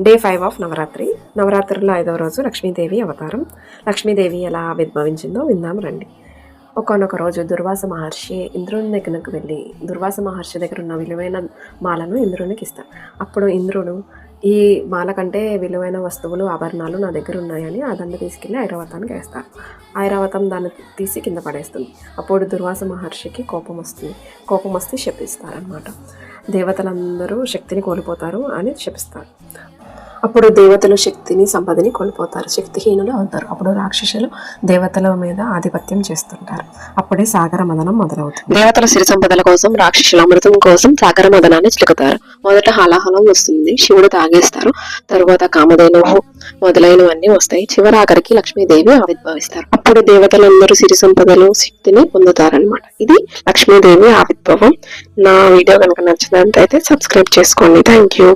Day five of Navaratri నవరాత్రిలో ఐదవ రోజు లక్ష్మీదేవి అవతారం. లక్ష్మీదేవి ఎలా విద్భవించిందో విందాం రండి. ఒకనొక రోజు దుర్వాస మహర్షి ఇంద్రుని దగ్గరకు వెళ్ళి దుర్వాస మహర్షి దగ్గర ఉన్న విలువైన మాలను ఇంద్రునికి ఇస్తారు అప్పుడు ఇంద్రుడు ఈ మాల కంటే విలువైన వస్తువులు ఆభరణాలు నా దగ్గర ఉన్నాయని ఆ దండ తీసుకెళ్ళి ఐరావతానికి వేస్తారు ఐరావతం దాన్ని తీసి కింద పడేస్తుంది. అప్పుడు దుర్వాస మహర్షికి కోపం వస్తుంది. కోపం వస్తే శపిస్తారనమాట దేవతలందరూ శక్తిని కోల్పోతారు అని శపిస్తారు. అప్పుడు దేవతలు శక్తిని సంపదని కోల్పోతారు. శక్తిహీనులు అవుతారు. అప్పుడు రాక్షసులు దేవతల మీద ఆధిపత్యం చేస్తుంటారు. అప్పుడే సాగర మదనం మొదలవుతుంది. దేవతల సిరి సంపదల కోసం రాక్షసుల అమృతం కోసం సాగర మదనాన్ని చిలుకుతారు. మొదట హలాహలం వస్తుంది. శివుడు తాగేస్తారు. తరువాత కామధేనువు మొదలైనవన్నీ వస్తాయి. చివరి ఆఖరికి లక్ష్మీదేవి ఆవిర్భవిస్తారు. అప్పుడు దేవతలందరూ సిరి సంపదలు శక్తిని పొందుతారనమాట ఇది లక్ష్మీదేవి ఆవిర్భవం. నా వీడియో కనుక నచ్చినట్లయితే సబ్స్క్రైబ్ చేసుకోండి. Thank you